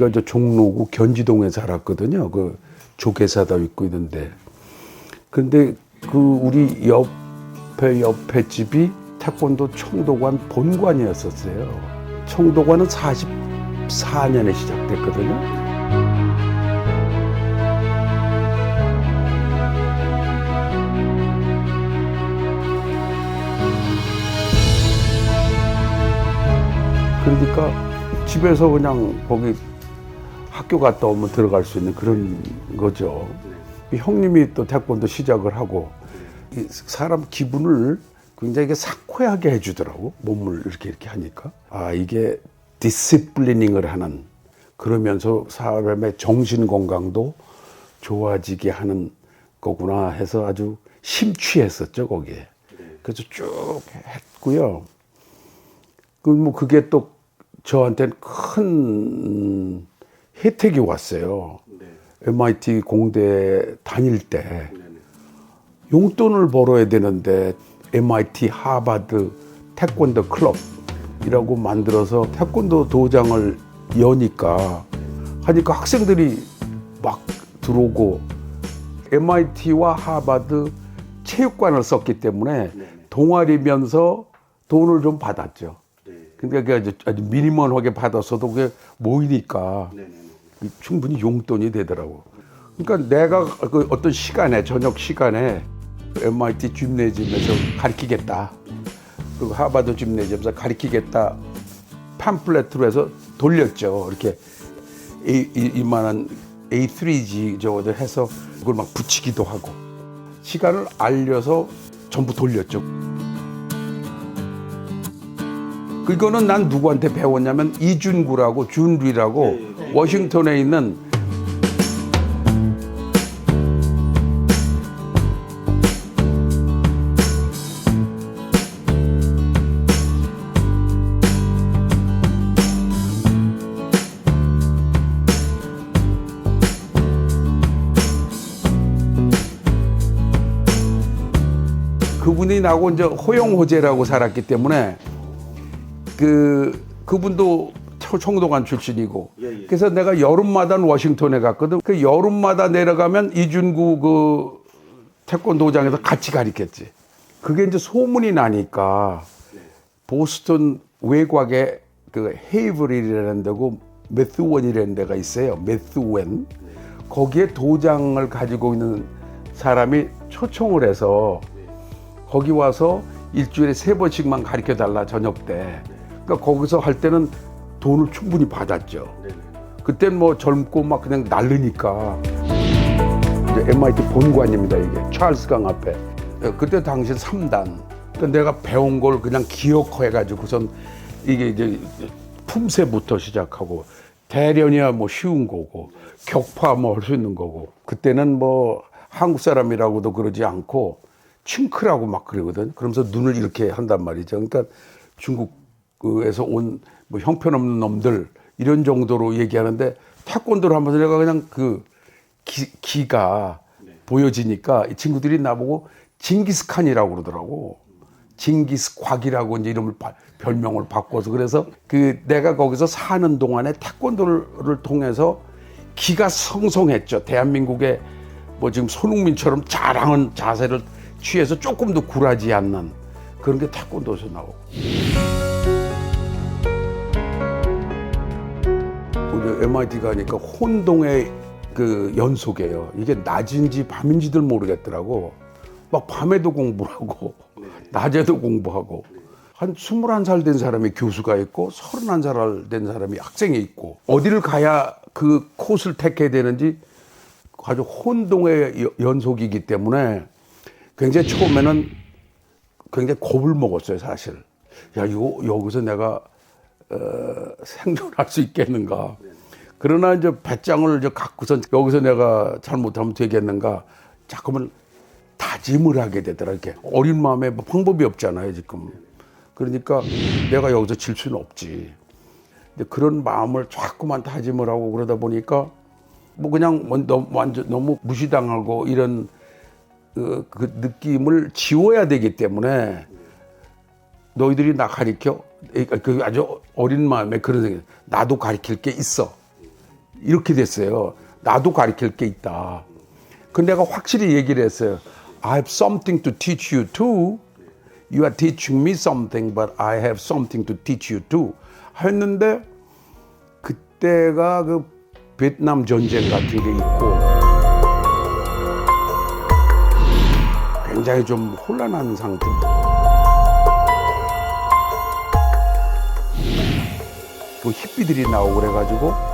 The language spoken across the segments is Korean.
저희가 저 종로구 견지동에 살았거든요. 그 조개사다 있고 있는데. 근데 그 우리 옆에 옆에 집이 태권도 청도관 본관이었었어요. 청도관은 44년에 시작됐거든요. 그러니까 집에서 그냥 거기 학교 갔다 오면 들어갈 수 있는 그런 거죠. 이 형님이 또 태권도 시작을 하고 이 사람 기분을 굉장히 이게 상쾌하게 해주더라고 몸을 이렇게 이렇게 하니까 아 이게 디시플리닝을 하는 그러면서 사람의 정신 건강도 좋아지게 하는 거구나 해서 아주 심취했었죠 거기에 그래서 쭉 했고요. 그뭐 그게 또 저한테는 큰 혜택이 왔어요. MIT 공대 다닐 때 용돈을 벌어야 되는데 MIT 하버드 태권도 클럽이라고 만들어서 태권도 도장을 여니까 하니까 학생들이 막 들어오고 MIT와 하버드 체육관을 썼기 때문에 동아리면서 돈을 좀 받았죠. 근데 그게 아주, 아주 미니멀하게 받았어도 그게 모이니까 충분히 용돈이 되더라고. 그러니까 내가 그 어떤 시간에 저녁 시간에 MIT 짐네지엄에서 가르치겠다. 그리고 하버드 짐네지엄에서 가르치겠다. 팜플렛으로 해서 돌렸죠. 이렇게 이, 이, 이만한 A3G 저거 해서 그걸 막 붙이기도 하고 시간을 알려서 전부 돌렸죠. 그거는 난 누구한테 배웠냐면 이준구라고 준리라고 워싱턴에 있는 그분이 나고 이제 호영 호재라고 살았기 때문에 그 그분도 초- 청도관 출신이고 그래서 내가 여름마다 워싱턴에 갔거든. 그 여름마다 내려가면 이준구 그 태권도장에서 같이 가르쳤지. 그게 이제 소문이 나니까 보스턴 외곽에 그 헤이브릴이라는 데고 매스원이라는 데가 있어요. 매스원. 거기에 도장을 가지고 있는 사람이 초청을 해서 거기 와서 일주일에 세 번씩만 가르쳐 달라 저녁 때. 그러니까 거기서 할 때는 돈을 충분히 받았죠. 그땐 뭐 젊고 막 그냥 날르니까 이제 MIT 본관입니다 이게 찰스 강 앞에. 그때 당시 3단. 그러니까 내가 배운 걸 그냥 기억해가지고선 이게 이제 품새부터 시작하고 대련이야 뭐 쉬운 거고 격파 뭐 할 수 있는 거고 그때는 뭐 한국 사람이라고도 그러지 않고 칭크라고 막 그러거든. 그러면서 눈을 이렇게 한단 말이죠. 그러니까 중국에서 온 뭐 형편없는 놈들 이런 정도로 얘기하는데 태권도를 하면서 내가 그냥 그 기, 기가 보여지니까 이 친구들이 나보고 징기스칸이라고 그러더라고. 징기스곽이라고 이제 이름을 바- 별명을 바꿔서 그래서 그 내가 거기서 사는 동안에 태권도를 통해서 기가 성성했죠. 대한민국의 뭐 지금 손흥민처럼 자랑한 자세를 취해서 조금도 굴하지 않는 그런 게 태권도에서 나오고. 우리 MIT 가니까 혼동의 그 연속이에요. 이게 낮인지 밤인지들 모르겠더라고. 막 밤에도 공부를 하고 낮에도 공부하고 한 21살 된 사람이 교수가 있고 31살 된 사람이 학생이 있고 어디를 가야 그 코스를 택해야 되는지 아주 혼동의 여- 연속이기 때문에 굉장히 처음에는 굉장히 겁을 먹었어요, 사실. 야, 이거 여기서 내가 어, 생존할 수 있겠는가. 그러나 이제 배짱을 이제 갖고선 여기서 내가 잘못하면 되겠는가. 자꾸만 다짐을 하게 되더라. 이렇게 어린 마음에 뭐 방법이 없잖아요, 지금. 그러니까 내가 여기서 질 수는 없지. 근데 그런 마음을 자꾸만 다짐을 하고 그러다 보니까 뭐 그냥 뭐 너무 완전 너무 무시당하고 이런 그, 그 느낌을 지워야 되기 때문에 너희들이 나 가리켜 그 아주 어린 마음에 그런 생각 나도 가리킬 게 있어 이렇게 됐어요. 나도 가르칠 게 있다. 그 내가 확실히 얘기를 했어요. I have something to teach you too. You are teaching me something, but I have something to teach you too. 했는데 그때가 그 베트남 전쟁 같은 게 있고 굉장히 좀 혼란한 상태. 그 히피들이 나오고 그래가지고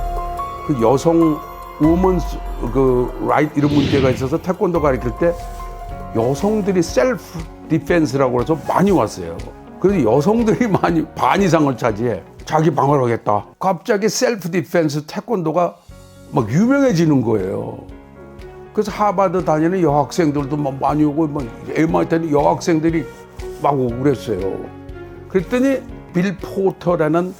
그 여성 우먼 그 라이트 이런 문제가 있어서 태권도 가르칠 때 여성들이 셀프 디펜스라고 해서 많이 왔어요. 그래서 여성들이 많이 반 이상을 차지해. 자기 방어를 하겠다. 갑자기 셀프 디펜스 태권도가 막 유명해지는 거예요. 그래서 하버드 다니는 여학생들도 막 많이 오고 막 MIT는 여학생들이 막 오고 그랬어요. 그랬더니 빌 포터라는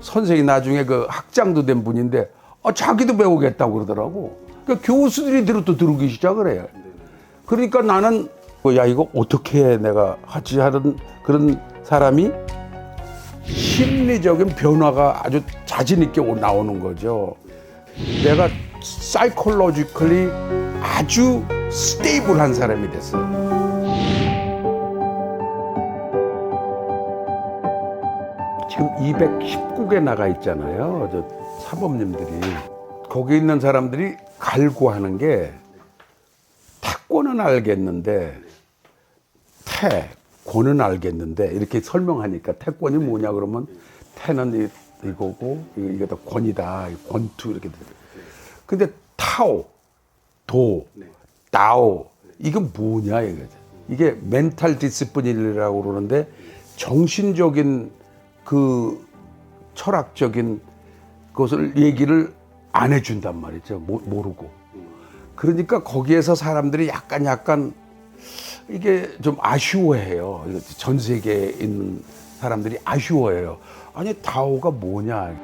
선생이 나중에 그 학장도 된 분인데 아, 자기도 배우겠다고 그러더라고. 그러니까 교수들이 들어 또 들어오기 시작을 해요. 그러니까 나는 어, 야 이거 어떻게 내가 같이 하는 그런 사람이 심리적인 변화가 아주 자신 있게 오- 나오는 거죠. 내가 사이콜로지컬리 아주 스테이블한 사람이 됐어요. 지금 219개 나가 있잖아요. 저 사범님들이 거기 있는 사람들이 갈구하는 게 태권은 알겠는데 태권은 알겠는데 이렇게 설명하니까 태권이 뭐냐 그러면 태는 이- 이거고 이거- 이게 다 권이다 권투 이렇게 돼. 근데 타오 도 다오 이건 뭐냐 이거죠. 이게 멘탈 디스플린이라고 그러는데 정신적인 그 철학적인 것을 얘기를 안 해준단 말이죠. 모, 모르고. 그러니까 거기에서 사람들이 약간 약간 이게 좀 아쉬워해요. 전 세계에 있는 사람들이 아쉬워해요. 아니 다오가 뭐냐?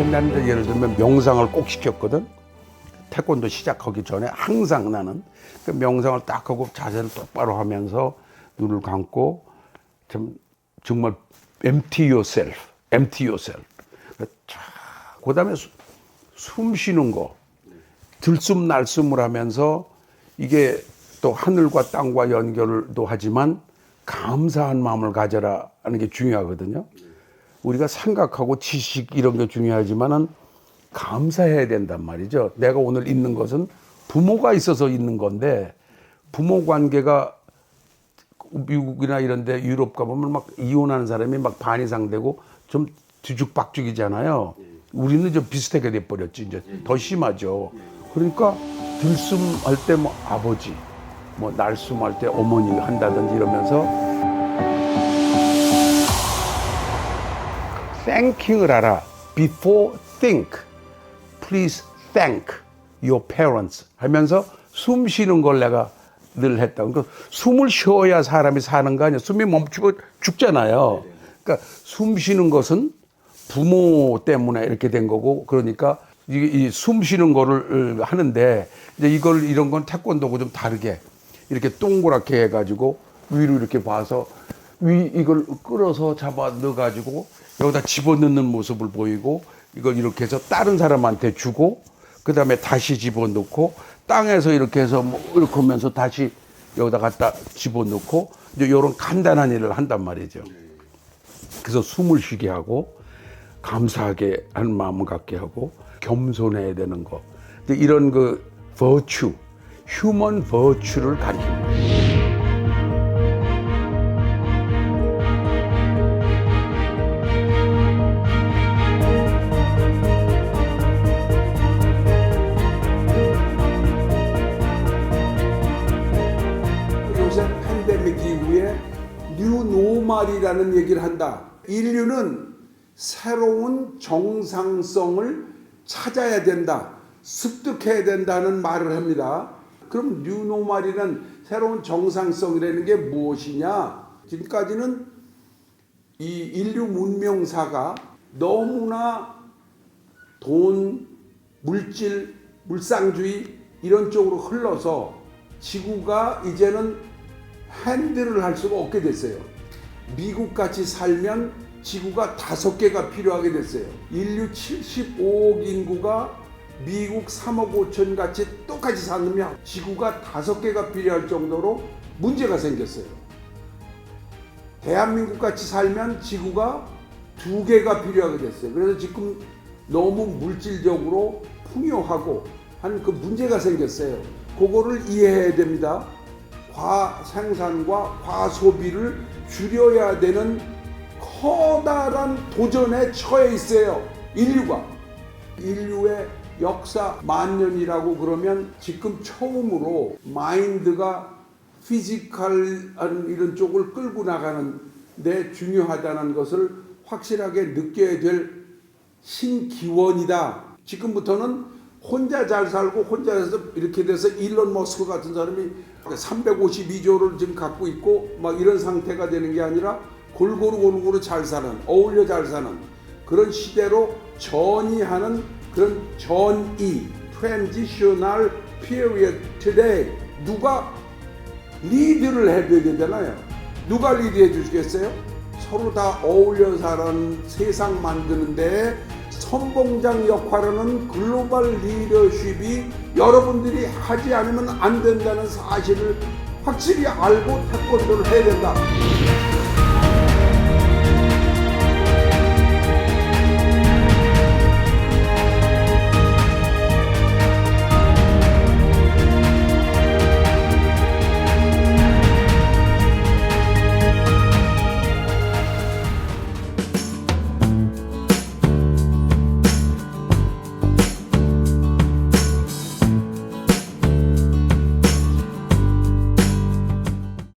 옛날에 예를 들면 명상을 꼭 시켰거든. 태권도 시작하기 전에 항상 나는 그 명상을 딱 하고 자세를 똑바로 하면서 눈을 감고 좀 정말 empty yourself, empty yourself. 그 다음에 숨 쉬는 거, 들숨 날숨을 하면서 이게 또 하늘과 땅과 연결도 하지만 감사한 마음을 가져라 하는 게 중요하거든요. 우리가 생각하고 지식 이런 게 중요하지만은 감사해야 된단 말이죠. 내가 오늘 있는 것은 부모가 있어서 있는 건데 부모 관계가 미국이나 이런 데 유럽 가보면 막 이혼하는 사람이 막 반 이상 되고 좀 뒤죽박죽이잖아요. 우리는 좀 비슷하게 돼버렸지. 이제 더 심하죠. 그러니까 들숨할 때 뭐 아버지, 뭐 날숨할 때 어머니 한다든지 이러면서 thanking을 알아. Before think, please thank your parents 하면서 숨 쉬는 걸 내가 늘 했다. 그러니까 숨을 쉬어야 사람이 사는 거 아니야. 숨이 멈추고 죽잖아요. 그러니까 숨 쉬는 것은 부모 때문에 이렇게 된 거고 그러니까 이숨 쉬는 거를 하는데 이제 이걸 이런 건 태권도하고 좀 다르게 이렇게 동그랗게 해가지고 위로 이렇게 봐서 위 이걸 끌어서 잡아 넣어 가지고 여기다 집어넣는 모습을 보이고 이걸 이렇게 해서 다른 사람한테 주고 그 다음에 다시 집어넣고 땅에서 이렇게 해서 뭐 이렇게 하면서 다시 여기다 갖다 집어넣고 이제 이런 간단한 일을 한단 말이죠. 그래서 숨을 쉬게 하고 감사하게 하는 마음을 갖게 하고 겸손해야 되는 거. 이런 그 버추, 휴먼 버추를 거 뉴노멀이라는 얘기를 한다. 인류는 새로운 정상성을 찾아야 된다. 습득해야 된다는 말을 합니다. 그럼 뉴노멀이란 새로운 정상성이라는 게 무엇이냐? 지금까지는 이 인류 문명사가 너무나 돈, 물질, 물상주의 이런 쪽으로 흘러서 지구가 이제는 핸들을 할 수가 없게 됐어요. 미국 같이 살면 지구가 다섯 개가 필요하게 됐어요. 인류 75억 인구가 미국 3억 5천 같이 똑같이 살면 지구가 다섯 개가 필요할 정도로 문제가 생겼어요. 대한민국 같이 살면 지구가 두 개가 필요하게 됐어요. 그래서 지금 너무 물질적으로 풍요하고 한 그 문제가 생겼어요. 그거를 이해해야 됩니다. 과 생산과 과 소비를 줄여야 되는 커다란 도전에 처해 있어요. 인류가. 인류의 역사 만 년이라고 그러면 지금 처음으로 마인드가 피지컬한 이런 쪽을 끌고 나가는 데 중요하다는 것을 확실하게 느껴야 될 신기원이다. 지금부터는 혼자 잘 살고 혼자 해서 이렇게 돼서 일론 머스크 같은 사람이 352조를 지금 갖고 있고 막 이런 상태가 되는 게 아니라 골고루 골고루 잘 사는 어울려 잘 사는 그런 시대로 전이하는 그런 전이 transitional period today 누가 리드를 해줘야 되잖아요. 누가 리드해 주시겠어요? 서로 다 어울려 사는 세상 만드는데 선봉장 역할하는 글로벌 리더십이 여러분들이 하지 않으면 안 된다는 사실을 확실히 알고 태권도를 해야 된다.